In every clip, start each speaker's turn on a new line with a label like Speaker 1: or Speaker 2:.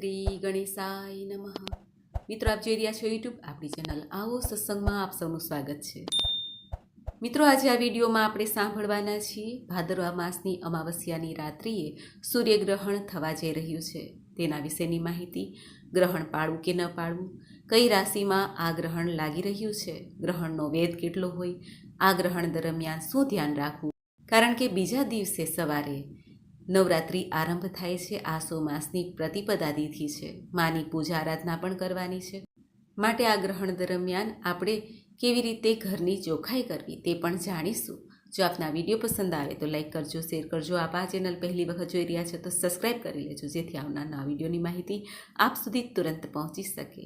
Speaker 1: શ્રી ગણેશાય નમઃ. મિત્રો, આપ જોઈ રહ્યા છો યુટ્યુબ આપણી ચેનલ આવો સત્સંગમાં આપ સૌનું સ્વાગત છે. મિત્રો, આજે આ વિડીયોમાં આપણે સાંભળવાના છીએ ભાદરવા માસની અમાવસ્યાની રાત્રિએ સૂર્યગ્રહણ થવા જઈ રહ્યું છે. તેના વિશેની માહિતી, ગ્રહણ પાડવું કે ન પાડવું, કઈ રાશિમાં આ ગ્રહણ લાગી રહ્યું છે, ગ્રહણનો વેદ કેટલો હોય, આ ગ્રહણ દરમિયાન શું ધ્યાન રાખવું? કારણ કે બીજા દિવસે સવારે નવરાત્રિ આરંભ થાય છે. આસો માસની પ્રતિપદા તિથિ છે. માની પૂજા આરાધના પણ કરવાની છે. માટે આ ગ્રહણ દરમિયાન આપણે કેવી રીતે ઘરની ચોખાઈ કરવી તે પણ જાણીશું. જો આપના વીડિયો પસંદ આવે તો લાઈક કરજો, શેર કરજો. આપ આ ચેનલ પહેલી વખત જોઈ રહ્યા છો તો સબસ્ક્રાઈબ કરી લેજો, જેથી આવનારના વિડીયોની માહિતી આપ સુધી તુરંત પહોંચી શકે.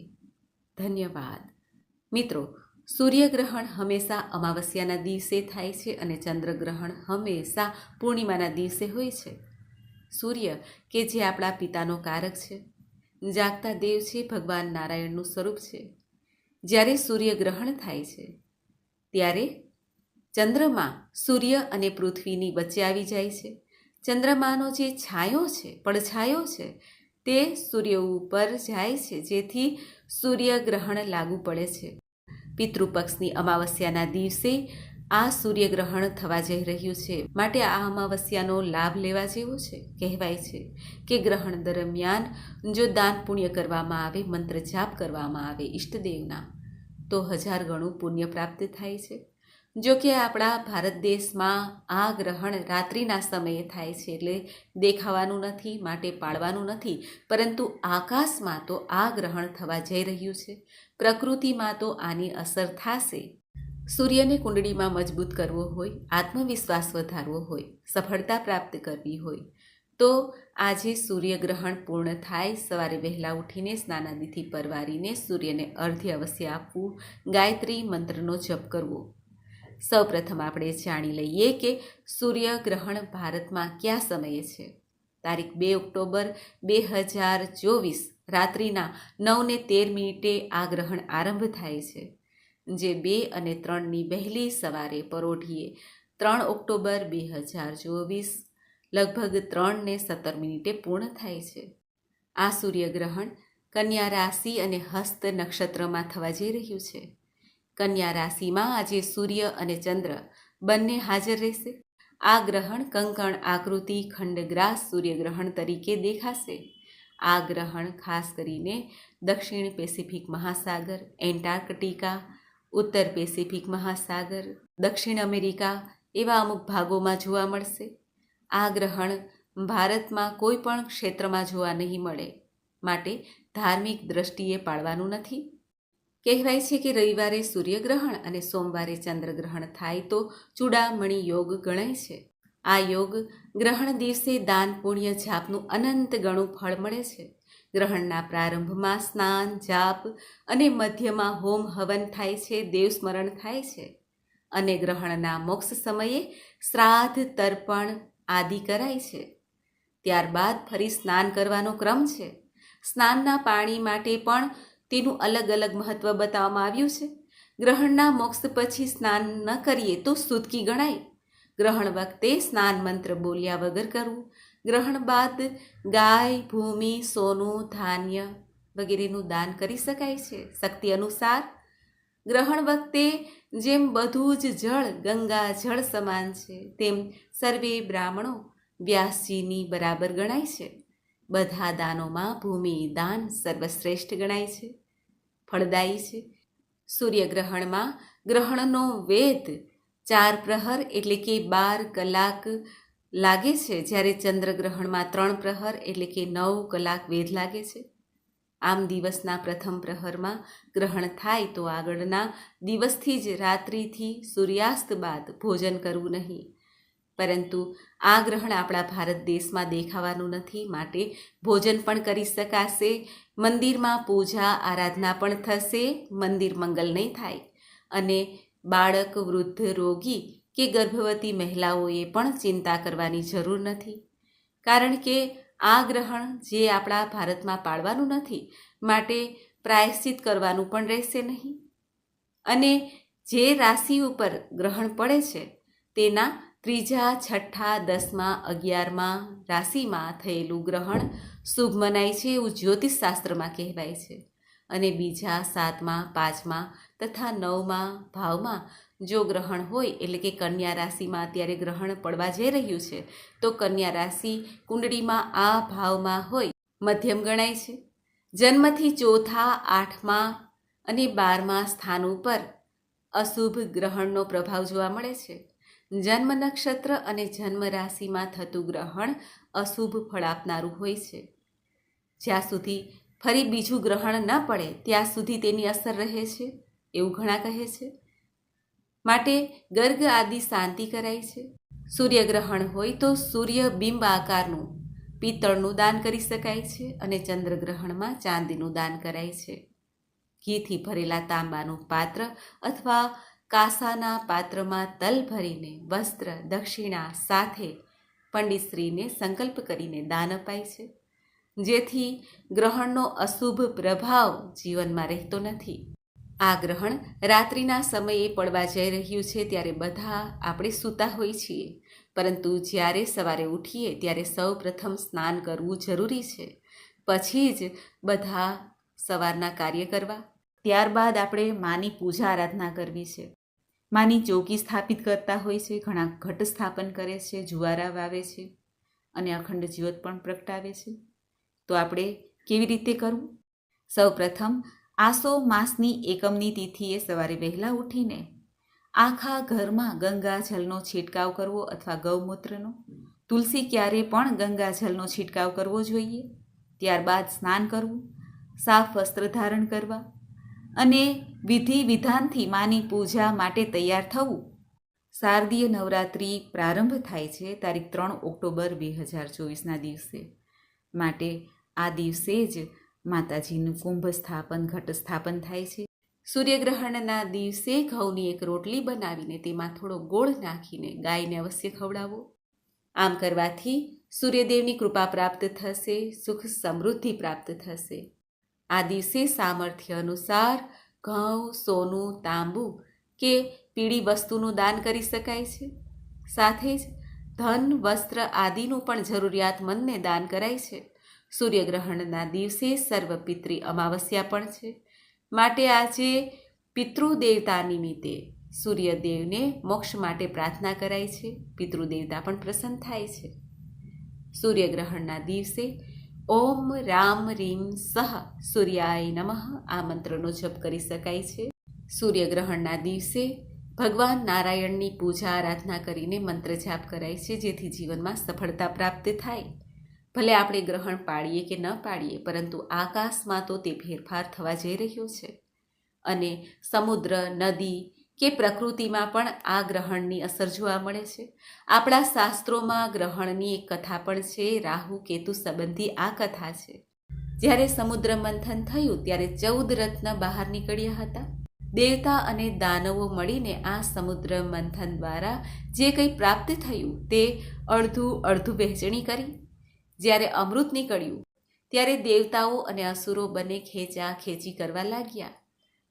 Speaker 1: ધન્યવાદ. મિત્રો, સૂર્યગ્રહણ હંમેશા અમાવસ્યાના દિવસે થાય છે અને ચંદ્રગ્રહણ હંમેશા પૂર્ણિમાના દિવસે હોય છે. સૂર્ય કે જે આપણા પિતાનો કારક છે. જાગતા દેવ છે ભગવાન નારાયણનું સ્વરૂપ છે. જ્યારે સૂર્યગ્રહણ થાય છે, ત્યારે ચંદ્રમા સૂર્ય અને પૃથ્વીની વચ્ચે આવી જાય છે. ચંદ્રમાનો જે છાંયો છે, પડછાયો છે, તે સૂર્ય ઉપર જાય છે, જેથી સૂર્યગ્રહણ લાગુ પડે છે. પિતૃપક્ષની અમાવસ્યાના દિવસે આ સૂર્યગ્રહણ થવા જઈ રહ્યું છે. માટે આ અમાવસ્યાનો લાભ લેવા જેવો છે. કહેવાય છે કે ગ્રહણ દરમિયાન જો દાન પુણ્ય કરવામાં આવે, મંત્ર જાપ કરવામાં આવે ઈષ્ટદેવના, તો હજાર ગણું પુણ્ય પ્રાપ્ત થાય છે. જો કે આપણા ભારત દેશમાં આ ગ્રહણ રાત્રિના સમયે થાય છે એટલે દેખાવાનું નથી, માટે પાળવાનું નથી. પરંતુ આકાશમાં તો આ ગ્રહણ થવા જઈ રહ્યું છે. પ્રકૃતિમાં તો આની અસર થશે. સૂર્યને કુંડળીમાં મજબૂત કરવો હોય, આત્મવિશ્વાસ વધારવો હોય, સફળતા પ્રાપ્ત કરવી હોય, તો આજે સૂર્યગ્રહણ પૂર્ણ થાય. સવારે વહેલા ઉઠીને સ્નાનાદિથી પરવારીને સૂર્યને અર્ધ્ય અવશ્ય આપવું. ગાયત્રી મંત્રનો જપ કરવો. સૌપ્રથમ આપણે જાણી લઈએ કે સૂર્યગ્રહણ ભારતમાં કયા સમયે છે? તારીખ બે ઓક્ટોબર બે હજાર ચોવીસ, રાત્રિના નવને તેર મિનિટે આ ગ્રહણ આરંભ થાય છે. જે બે અને ત્રણની વહેલી સવારે પરોઢીએ. ત્રણ ઓક્ટોબર બે હજાર ચોવીસ, લગભગ ત્રણને સત્તર મિનિટે પૂર્ણ થાય છે. આ સૂર્યગ્રહણ કન્યા રાશિ અને હસ્ત નક્ષત્રમાં થવા જઈ રહ્યું છે. કન્યા રાશિમાં આજે સૂર્ય અને ચંદ્ર બંને હાજર રહેશે. આ ગ્રહણ કંકણ આકૃતિ ખંડગ્રાસ સૂર્યગ્રહણ તરીકે દેખાશે. આ ગ્રહણ ખાસ કરીને દક્ષિણ પેસિફિક મહાસાગર, એન્ટાર્કટિકા ઉત્તર પેસિફિક મહાસાગર, દક્ષિણ અમેરિકા એવા અમુક ભાગોમાં જોવા મળશે. આ ગ્રહણ ભારતમાં કોઈ પણ ક્ષેત્રમાં જોવા નહીં મળે માટે ધાર્મિક દ્રષ્ટિએ પાળવાનું નથી. કહેવાય છે કે રવિવારે સૂર્યગ્રહણ અને સોમવારે ચંદ્રગ્રહણ થાય તો ચૂડામણી યોગ ગણાય છે. આ યોગ ગ્રહણ દિવસે દાન પુણ્ય જાપનું અનંત ગણું ફળ મળે છે. ગ્રહણના પ્રારંભમાં સ્નાન, જાપ અને મધ્યમાં હોમ હવન થાય છે, દેવસ્મરણ થાય છે. અને ગ્રહણના મોક્ષ સમયે શ્રાદ્ધ, તર્પણ આદિ કરાય છે. ત્યારબાદ ફરી સ્નાન કરવાનો ક્રમ છે. સ્નાનના પાણી માટે પણ તેનું અલગ અલગ મહત્ત્વ બતાવવામાં આવ્યું છે. ગ્રહણના મોક્ષ પછી સ્નાન ન કરીએ તો સુતકી ગણાય. ગ્રહણ વખતે સ્નાન મંત્ર બોલ્યા વગર કરવું. ગ્રહણ બાદ ગાય, ભૂમિ, સોનું, ધાન્ય વગેરેનું દાન કરી શકાય છે. શક્તિ અનુસાર ગ્રહણ વખતે જેમ બધું જ જળ, ગંગા જળ સમાન છે, તેમ સર્વે બ્રાહ્મણો વ્યાસજીની બરાબર ગણાય છે. બધા દાનોમાં ભૂમિ દાન સર્વશ્રેષ્ઠ ગણાય છે. ફળદાયી છે. સૂર્યગ્રહણમાં ગ્રહણનો વેદ ચાર પ્રહર એટલે કે બાર કલાક લાગે છે જ્યારે ચંદ્રગ્રહણમાં ત્રણ પ્રહર એટલે કે નવ કલાક વેધ લાગે છે? આમ દિવસના પ્રથમ પ્રહરમાં ગ્રહણ થાય તો આગળના દિવસથી જ રાત્રિથી સૂર્યાસ્ત બાદ ભોજન કરવું નહીં. પરંતુ આ ગ્રહણ આપણા ભારત દેશમાં દેખાવાનું નથી, માટે ભોજન પણ કરી શકાશે, મંદિરમાં પૂજા, આરાધના પણ થશે, મંદિર મંગલ નહીં થાય. અને બાળક, વૃદ્ધ, રોગી કે ગર્ભવતી મહિલાઓએ પણ ચિંતા કરવાની જરૂર નથી. કારણ કે આ ગ્રહણ જે આપણા ભારતમાં પાળવાનું નથી, માટે પ્રાયશ્ચિત કરવાનું પણ રહેશે નહીં. અને જે રાશિ ઉપર ગ્રહણ પડે છે, તેના ત્રીજા, છઠ્ઠા, દસમા, અગિયારમાં રાશિમાં થયેલું ગ્રહણ શુભ મનાય છે એવું જ્યોતિષશાસ્ત્રમાં કહેવાય છે. અને બીજા, સાતમા, પાંચમા તથા નવમા ભાવમાં જો ગ્રહણ હોય, એટલે કે કન્યા રાશિમાં અત્યારે ગ્રહણ પડવા જઈ રહ્યું છે, તો કન્યા રાશિ કુંડળીમાં આ ભાવમાં હોય, મધ્યમ ગણાય છે. જન્મથી ચોથા, આઠમા અને બારમા સ્થાન ઉપર અશુભ ગ્રહણનો પ્રભાવ જોવા મળે છે. જન્મ નક્ષત્ર અને જન્મ રાશિમાં થતું ગ્રહણ અશુભ ફળ આપનારું હોય છે. જ્યાં સુધી ફરી બીજું ગ્રહણ ન પડે, ત્યાં સુધી તેની અસર રહે છે, એવું ઘણા કહે છે. માટે ગર્ગ આદિ શાંતિ કરાય છે. સૂર્યગ્રહણ હોય તો સૂર્ય બિંબ આકારનું, પિત્તળનું દાન કરી શકાય છે અને ચંદ્રગ્રહણમાં ચાંદીનું દાન કરાય છે. ઘીથી ભરેલા તાંબાનું પાત્ર અથવા કાસાના પાત્રમાં તલ ભરીને વસ્ત્ર, દક્ષિણા સાથે પંડિતશ્રીને સંકલ્પ કરીને દાન અપાય છે. જેથી ગ્રહણનો અશુભ પ્રભાવ જીવનમાં રહેતો નથી. આ ગ્રહણ રાત્રિના સમયે પડવા જઈ રહ્યું છે ત્યારે બધા આપણે સૂતા હોઈએ છીએ. પરંતુ જ્યારે સવારે ઉઠીએ ત્યારે સૌ પ્રથમ સ્નાન કરવું જરૂરી છે. પછી જ બધા સવારના કાર્ય કરવા. ત્યારબાદ આપણે માની પૂજા આરાધના કરવી છે. માની ચોકી સ્થાપિત કરતા હોય છે, ઘણા ઘટ સ્થાપન કરે છે, જુવારા વાવે છે અને અખંડ જ્યોત પણ પ્રગટાવે છે. તો આપણે કેવી રીતે કરવું? સૌ પ્રથમ આસો માસની એકમની તિથિએ સવારે વહેલા ઉઠીને આખા ઘરમાં ગંગાજલનો છંટકાવ કરવો અથવા ગૌમૂત્રનો? તુલસી ક્યારે પણ ગંગાજલનો છંટકાવ કરવો જોઈએ. ત્યારબાદ સ્નાન કરવું, સાફ વસ્ત્ર ધારણ કરવા અને વિધિ વિધાનથી માની પૂજા માટે તૈયાર થવું. શારદીય નવરાત્રિ પ્રારંભ થાય છે તારીખ ત્રણ ઓક્ટોબર બે હજાર ચોવીસના દિવસે. માટે આ દિવસે જ માતાજીનું કુંભ સ્થાપન, ઘટ સ્થાપન થાય છે. સૂર્યગ્રહણના દિવસે ઘઉંની એક રોટલી બનાવીને તેમાં થોડો ગોળ નાખીને ગાયને અવશ્ય ખવડાવો. આમ કરવાથી સૂર્યદેવની કૃપા પ્રાપ્ત થશે, સુખ સમૃદ્ધિ પ્રાપ્ત થશે. આ દિવસે સામર્થ્ય અનુસાર ઘઉં, સોનું, તાંબુ કે પીળી વસ્તુનું દાન કરી શકાય છે. સાથે જ ધન, વસ્ત્ર આદિનું પણ જરૂરિયાતમંદને દાન કરાય છે. સૂર્યગ્રહણના દિવસે સર્વપિત્રી અમાવસ્યા પણ છે. માટે આજે પિતૃદેવતા નિમિત્તે સૂર્યદેવને મોક્ષ માટે પ્રાર્થના કરાય છે. પિતૃદેવતા પણ પ્રસન્ન થાય છે. સૂર્યગ્રહણના દિવસે ઓમ રામ રીમ સહ સૂર્યાય નમઃ આ મંત્રનો જપ કરી શકાય છે. સૂર્યગ્રહણના દિવસે ભગવાન નારાયણની પૂજા આરાધના કરીને મંત્ર જાપ કરાય છે. જેથી જીવનમાં સફળતા પ્રાપ્ત થાય. ભલે આપણે ગ્રહણ પાડીએ કે ન પાડીએ, પરંતુ આકાશમાં તો તે ફેરફાર થવા જઈ રહ્યો છે. અને સમુદ્ર, નદી કે પ્રકૃતિમાં પણ આ ગ્રહણની અસર જોવા મળે છે. આપણા શાસ્ત્રોમાં ગ્રહણની એક કથા પણ છે, રાહુ, કેતુ સંબંધી આ કથા છે. જ્યારે સમુદ્ર મંથન થયું, ત્યારે ચૌદ રત્ન બહાર નીકળ્યા હતા. દેવતા અને દાનવો મળીને આ સમુદ્ર મંથન દ્વારા જે કંઈ પ્રાપ્ત થયું, તે અડધું અડધું વહેંચણી કરી. જ્યારે અમૃત નીકળ્યું, ત્યારે દેવતાઓ અને અસુરો બંને ખેંચા ખેંચી કરવા લાગ્યા.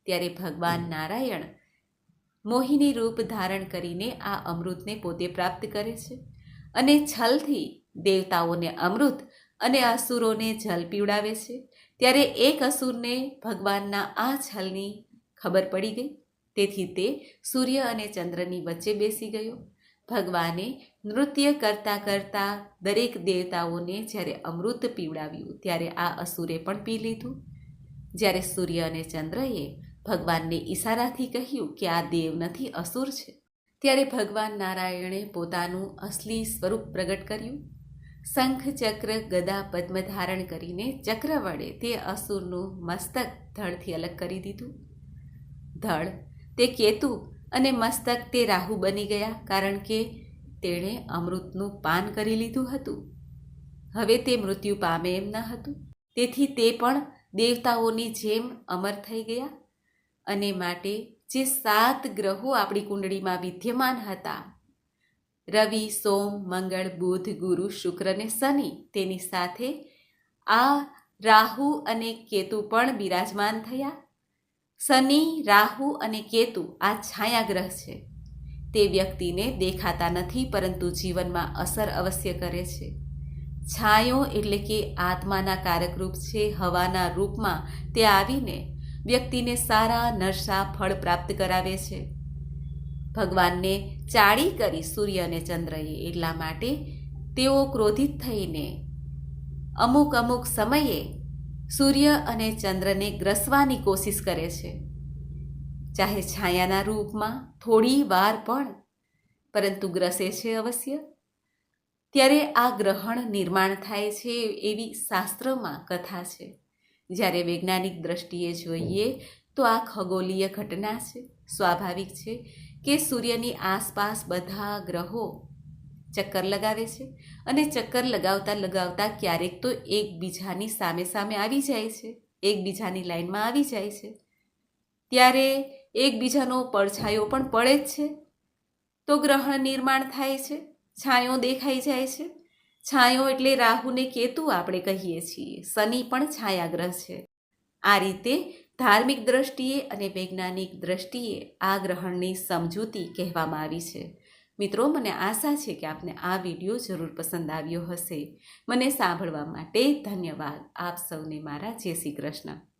Speaker 1: ત્યારે ભગવાન નારાયણ મોહિની રૂપ ધારણ કરીને આ અમૃતને પોતે પ્રાપ્ત કરે છે અને છલથી દેવતાઓને અમૃત અને અસુરોને જલ પીવડાવે છે. ત્યારે એક અસુરને ભગવાનના આ છલની ખબર પડી ગઈ. તેથી તે સૂર્ય અને ચંદ્રની વચ્ચે બેસી ગયો. ભગવાને નૃત્ય કરતાં કરતાં દરેક દેવતાઓને જ્યારે અમૃત પીવડાવ્યું, ત્યારે આ અસુરે પણ પી લીધું. જ્યારે સૂર્ય અને ચંદ્રએ ભગવાનને ઈશારાથી કહ્યું કે આ દેવ નથી અસુર છે, ત્યારે ભગવાન નારાયણે પોતાનું અસલી સ્વરૂપ પ્રગટ કર્યું. શંખ ચક્ર ગદા પદ્મ ધારણ કરીને ચક્ર વડે તે અસુરનું મસ્તક ધડથી અલગ કરી દીધું. ધડ, તે કેતુ અને મસ્તક તે રાહુ બની ગયા, કારણ કે તેણે અમૃતનું પાન કરી લીધું હતું. હવે તે મૃત્યુ પામે એમ ન હતું. તેથી તે પણ દેવતાઓની જેમ અમર થઈ ગયા અને માટે જે સાત ગ્રહો આપણી કુંડળીમાં વિદ્યમાન હતા. રવિ, સોમ, મંગળ, બુધ, ગુરુ, શુક્ર અને શનિ તેની સાથે આ રાહુ અને કેતુ પણ બિરાજમાન થયા. શનિ, રાહુ અને કેતુ આ છાયા ગ્રહ છે. તે વ્યક્તિને દેખાતા નથી, પરંતુ જીવનમાં અસર અવશ્ય કરે છે. છાંયો એટલે કે આત્માના કારકરૂપ છે, હવાના રૂપમાં તે આવીને વ્યક્તિને સારા નરસા ફળ પ્રાપ્ત કરાવે છે. ભગવાનને ચાળી કરી સૂર્ય અને ચંદ્રએ એટલા માટે તેઓ ક્રોધિત થઈને અમુક અમુક સમયે સૂર્ય અને ચંદ્રને ગ્રસવાની કોશિશ કરે છે. ચાહે છાયાના રૂપમાં થોડી વાર પણ, પરંતુ ગ્રસે છે અવશ્ય. ત્યારે આ ગ્રહણ નિર્માણ થાય છે એવી શાસ્ત્રમાં કથા છે. જ્યારે વૈજ્ઞાનિક દ્રષ્ટિએ જોઈએ તો આ ખગોલીય ઘટના છે, સ્વાભાવિક છે કે સૂર્યની આસપાસ બધા ગ્રહો ચક્કર લગાવે છે અને ચક્કર લગાવતા લગાવતા ક્યારેક તો એકબીજાની સામે સામે આવી જાય છે, એકબીજાની લાઈનમાં આવી જાય છે. ત્યારે એકબીજાનો પડછાયો પણ પડે જ છે. તો ગ્રહણ નિર્માણ થાય છે. છાંયો દેખાઈ જાય છે. છાંયો એટલે રાહુને કેતુ આપણે કહીએ છીએ. શનિ પણ છાયાગ્રહ છે. આ રીતે ધાર્મિક દ્રષ્ટિએ અને વૈજ્ઞાનિક દ્રષ્ટિએ આ ગ્રહણની સમજૂતી કહેવામાં આવી છે. મિત્રો, મને આશા છે કે આપને આ વીડિયો જરૂર પસંદ આવ્યો હશે. મને સાંભળવા માટે ધન્યવાદ. આપ સૌને મારા જય શ્રી કૃષ્ણ.